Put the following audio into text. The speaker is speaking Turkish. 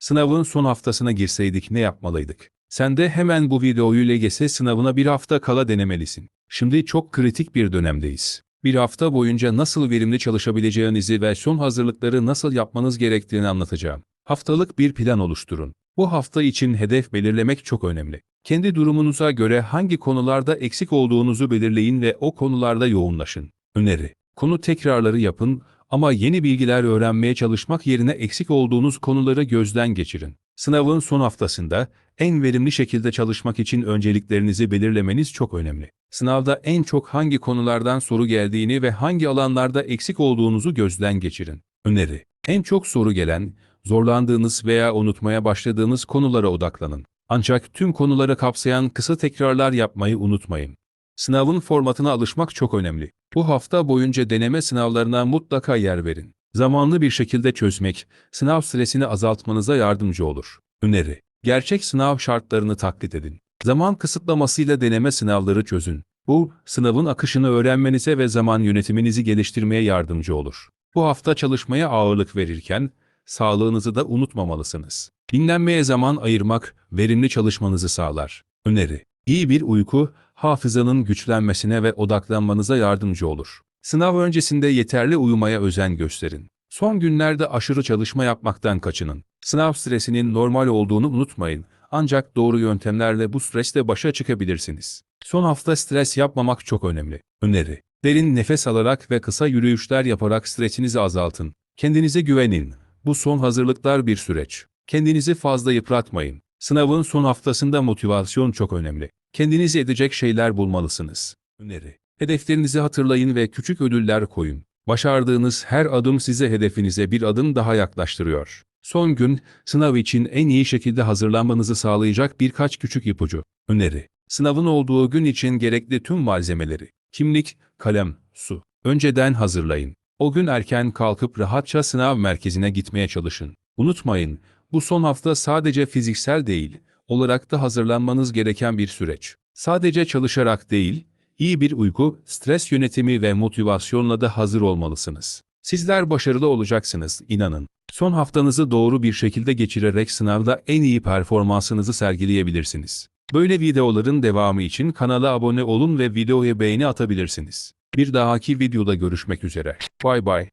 Sınavın son haftasına girseydik ne yapmalıydık? Sen de hemen bu videoyu LGS sınavına bir hafta kala denemelisin. Şimdi çok kritik bir dönemdeyiz. Bir hafta boyunca nasıl verimli çalışabileceğinizi ve son hazırlıkları nasıl yapmanız gerektiğini anlatacağım. Haftalık bir plan oluşturun. Bu hafta için hedef belirlemek çok önemli. Kendi durumunuza göre hangi konularda eksik olduğunuzu belirleyin ve o konularda yoğunlaşın. Öneri. Konu tekrarları yapın ama yeni bilgiler öğrenmeye çalışmak yerine eksik olduğunuz konuları gözden geçirin. Sınavın son haftasında en verimli şekilde çalışmak için önceliklerinizi belirlemeniz çok önemli. Sınavda en çok hangi konulardan soru geldiğini ve hangi alanlarda eksik olduğunuzu gözden geçirin. Öneri. En çok soru gelen, zorlandığınız veya unutmaya başladığınız konulara odaklanın. Ancak tüm konuları kapsayan kısa tekrarlar yapmayı unutmayın. Sınavın formatına alışmak çok önemli. Bu hafta boyunca deneme sınavlarına mutlaka yer verin. Zamanlı bir şekilde çözmek, sınav stresini azaltmanıza yardımcı olur. Öneri. Gerçek sınav şartlarını taklit edin. Zaman kısıtlamasıyla deneme sınavları çözün. Bu, sınavın akışını öğrenmenize ve zaman yönetiminizi geliştirmeye yardımcı olur. Bu hafta çalışmaya ağırlık verirken, sağlığınızı da unutmamalısınız. Dinlenmeye zaman ayırmak, verimli çalışmanızı sağlar. Öneri. İyi bir uyku, hafızanın güçlenmesine ve odaklanmanıza yardımcı olur. Sınav öncesinde yeterli uyumaya özen gösterin. Son günlerde aşırı çalışma yapmaktan kaçının. Sınav stresinin normal olduğunu unutmayın. Ancak doğru yöntemlerle bu stresle başa çıkabilirsiniz. Son hafta stres yapmamak çok önemli. Öneri. Derin nefes alarak ve kısa yürüyüşler yaparak stresinizi azaltın. Kendinize güvenin. Bu son hazırlıklar bir süreç. Kendinizi fazla yıpratmayın. Sınavın son haftasında motivasyon çok önemli. Kendinizi edecek şeyler bulmalısınız. Öneri. Hedeflerinizi hatırlayın ve küçük ödüller koyun. Başardığınız her adım size hedefinize bir adım daha yaklaştırıyor. Son gün, sınav için en iyi şekilde hazırlanmanızı sağlayacak birkaç küçük ipucu. Öneri. Sınavın olduğu gün için gerekli tüm malzemeleri, kimlik, kalem, su, önceden hazırlayın. O gün erken kalkıp rahatça sınav merkezine gitmeye çalışın. Unutmayın, bu son hafta sadece fiziksel değil, olarak da hazırlanmanız gereken bir süreç. Sadece çalışarak değil, iyi bir uyku, stres yönetimi ve motivasyonla da hazır olmalısınız. Sizler başarılı olacaksınız, inanın. Son haftanızı doğru bir şekilde geçirerek sınavda en iyi performansınızı sergileyebilirsiniz. Böyle videoların devamı için kanala abone olun ve videoya beğeni atabilirsiniz. Bir dahaki videoda görüşmek üzere. Bay bay.